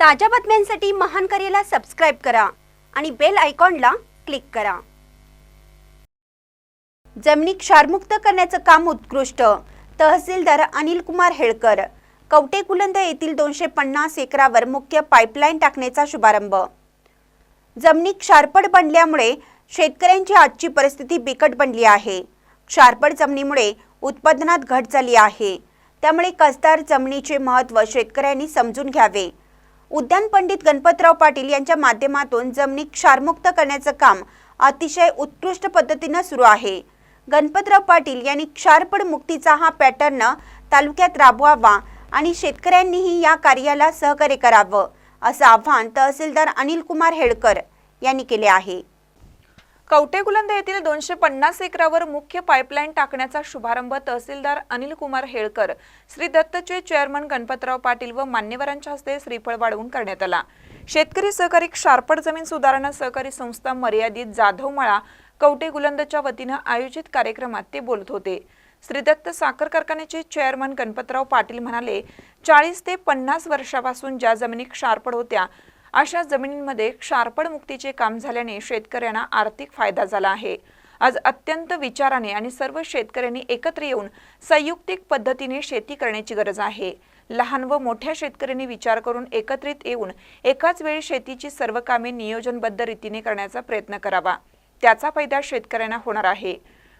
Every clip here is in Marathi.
ताज्या बातम्यांसाठी महान करेला सबस्क्राईब करा आणि बेल आयकॉनला क्लिक करा. जमिनी क्षारमुक्त करण्याचं काम उत्कृष्ट. तहसीलदार अनिल कुमार हेळकर. कवटे कुलंद येथील दोनशे पन्नास एकरावर मुख्य पाईपलाईन टाकण्याचा शुभारंभ. जमिनी क्षारपड बनल्यामुळे शेतकऱ्यांची आजची परिस्थिती बिकट बनली आहे. क्षारपड जमिनीमुळे उत्पादनात घट झाली आहे. त्यामुळे कसदार जमिनीचे महत्त्व शेतकऱ्यांनी समजून घ्यावे. उद्यान पंडित गणपतराव पाटील यांच्या माध्यमातून जमिनी क्षारमुक्त करण्याचं काम अतिशय उत्कृष्ट पद्धतीनं सुरू आहे. गणपतराव पाटील यांनी क्षारपड मुक्तीचा हा पॅटर्न तालुक्यात राबवावा आणि शेतकऱ्यांनीही या कार्याला सहकार्य करावं असं आव्हान तहसीलदार अनिल कुमार हेडकर यांनी केले आहे. कवटेकुलंद येथील दोनशे पन्नास एकरावर मुख्य पाईपलाईन टाकण्याचा शुभारंभ तहसीलदार अनिल कुमार हेळकर श्री दत्तचे चेअरमन गणपतराव पाटील व मान्यवरांच्या हस्ते श्रीफळ वाढवून करण्यात आला. शेतकरी सहकारी क्षारपड जमीन सुधारणा सहकारी संस्था मर्यादित जाधवमळा कवटेगुलंदच्या वतीनं आयोजित कार्यक्रमात ते बोलत होते. श्रीदत्त साखर कारखान्याचे चेअरमन गणपतराव पाटील म्हणाले चाळीस ते पन्नास वर्षापासून ज्या जमिनी क्षारपड होत्या अशा जमिनींमध्ये क्षारपड मुक्तीचे काम झाल्याने शेतकऱ्यांना आर्थिक फायदा झाला आहे. आज अत्यंत विचाराने आणि सर्व शेतकऱ्यांनी एकत्र येऊन संयुक्तिक पद्धतीने शेती करण्याची गरज आहे. लहान व मोठ्या शेतकऱ्यांनी विचार करून एकत्रित येऊन एकाच वेळी शेतीची सर्व कामे नियोजनबद्ध रीतीने करण्याचा प्रयत्न करावा. त्याचा फायदा शेतकऱ्यांना होणार आहे.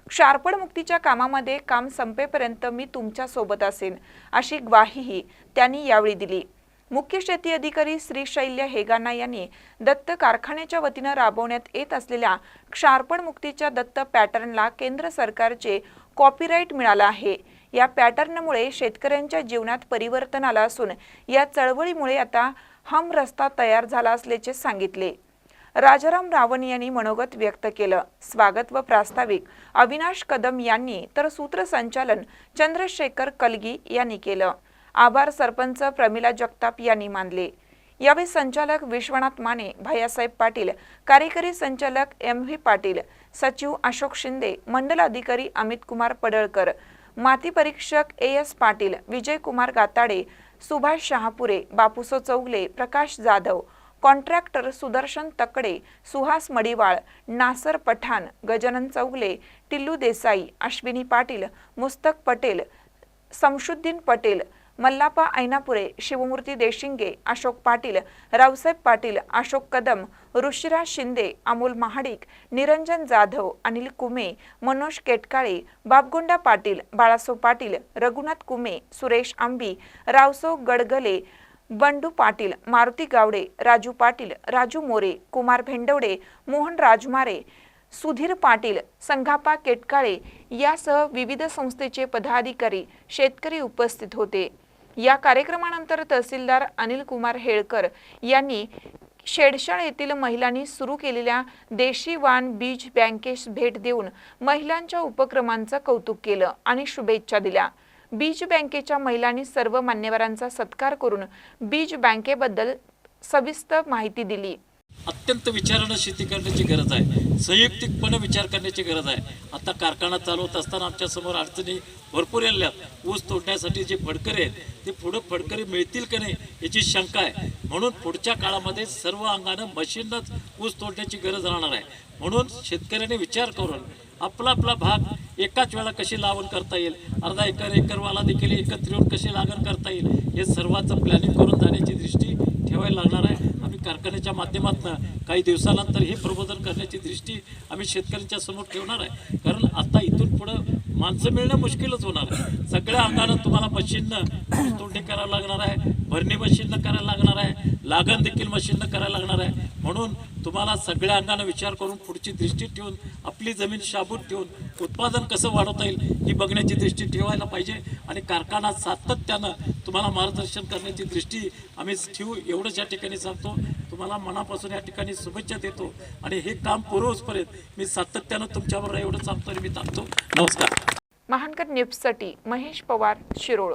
क्षारपड मुक्तीच्या कामामध्ये काम संपेपर्यंत मी तुमच्यासोबत असेन अशी ग्वाहीही त्यांनी यावेळी दिली. मुख्य शेती अधिकारी श्री शैल्य हेगाना यांनी दत्त कारखान्याच्या वतीनं राबवण्यात येत असलेल्या क्षारपण मुक्तीच्या दत्त पॅटर्नला केंद्र सरकारचे कॉपीराईट मिळालं आहे. या पॅटर्नमुळे शेतकऱ्यांच्या जीवनात परिवर्तन आलं असून या चळवळीमुळे आता हम रस्ता तयार झाला असल्याचे सांगितले. राजाराम रावण यांनी मनोगत व्यक्त केलं. स्वागत व प्रास्ताविक अविनाश कदम यांनी तर सूत्रसंचालन चंद्रशेखर कलगी यांनी केलं. आभार सरपंच प्रमिला जगताप यांनी मानले. यावेळी संचालक विश्वनाथ माने भैयासाहेब पाटील कार्यकारी संचालक एम व्ही पाटील सचिव अशोक शिंदे मंडल अधिकारी अमित कुमार पडळकर माती परीक्षक A S Patil Vijay Kumar Gatade Subhash Shahapure Bapuso Chougale Prakash Jadhav contractor Sudarshan Takde Suhas Madiwal नासर पठाण गजानन चौगले टिल्लू देसाई अश्विनी पाटील मुस्तक पटेल समशुद्दीन पटेल मल्लापा ऐनापुरे शिवमूर्ती देशिंगे अशोक पाटील रावसाहेब पाटील अशोक कदम ऋषिराज शिंदे अमोल महाडिक निरंजन जाधव अनिल कुमे मनोज केटकाळे बाबगोंडा पाटील बाळासो पाटील रघुनाथ कुमे सुरेश आंबी रावसो गडगले बंडू पाटील मारुती गावडे राजू पाटील राजू मोरे कुमार भेंडवडे मोहन राजमारे सुधीर पाटील संघापा केटकाळे यासह विविध संस्थेचे पदाधिकारी शेतकरी उपस्थित होते. या कार्यक्रमानंतर तहसीलदार अनिल कुमार हेळकर यांनी शेडशाळ येथील महिलांनी सुरू केलेल्या देशी वाण बीज बँकेस भेट देऊन महिलांच्या उपक्रमांचं कौतुक केलं आणि शुभेच्छा दिल्या. बीज बँकेच्या महिलांनी सर्व मान्यवरांचा सत्कार करून बीज बँकेबद्दल सविस्तर माहिती दिली. अत्यंत विचारानं शेती करण्याची गरज आहे. संयुक्तिकपणे विचार करण्याची गरज आहे. आता कारखाना चालवत असताना आमच्यासमोर अडचणी भरपूर आल्यात ऊस तोडण्यासाठी जे फडकरे आहेत ते पुढं फडकरे मिळतील का नाही याची शंका आहे. म्हणून पुढच्या काळामध्ये सर्व अंगानं मशीनच ऊस तोडण्याची गरज राहणार आहे. म्हणून शेतकऱ्याने विचार करून आपला आपला भाग एकाच वेळा कशी लावण करता येईल? अर्धा एकर एकरवाला देखील एकत्र येऊन कशी लागण करता येईल? हे सर्वांचं प्लॅनिंग करून जाण्याची दृष्टी ठेवायला लागणार आहे. कारखान्याच्या माध्यमातून काही दिवसानंतर हे प्रबोधन करण्याची दृष्टी आम्ही शेतकऱ्यांच्या समोर ठेवणार आहे. कारण आता इथून पुढं माणसं मिळणं मुश्किलच होणार आहे. सगळ्या अंगानं तुम्हाला मशीननं तोंडे करावं लागणार आहे भरणी मशीननं करायला लागणार आहे लागण देखील मशीननं करायला लागणार आहे. म्हणून तुम्हाला सगळ्या अंगानं विचार करून पुढची दृष्टी ठेवून आपली जमीन शाबूत ठेवून उत्पादन कसं वाढवता येईल ही बघण्याची दृष्टी ठेवायला पाहिजे आणि कारखाना सातत्यानं तुम्हाला मार्गदर्शन करण्याची दृष्टी आम्ही ठेवू एवढंच या ठिकाणी सांगतो. तुम्हाला मनापासून या ठिकाणी शुभेच्छा देतो. आणि हे काम पुरवसपर्यंत मी सातत्यानं तुमच्याबरोबर एवढं सांगतो आणि मी थांबतो. नमस्कार. महानकर न्यूजसाठी महेश पवार शिरोळ.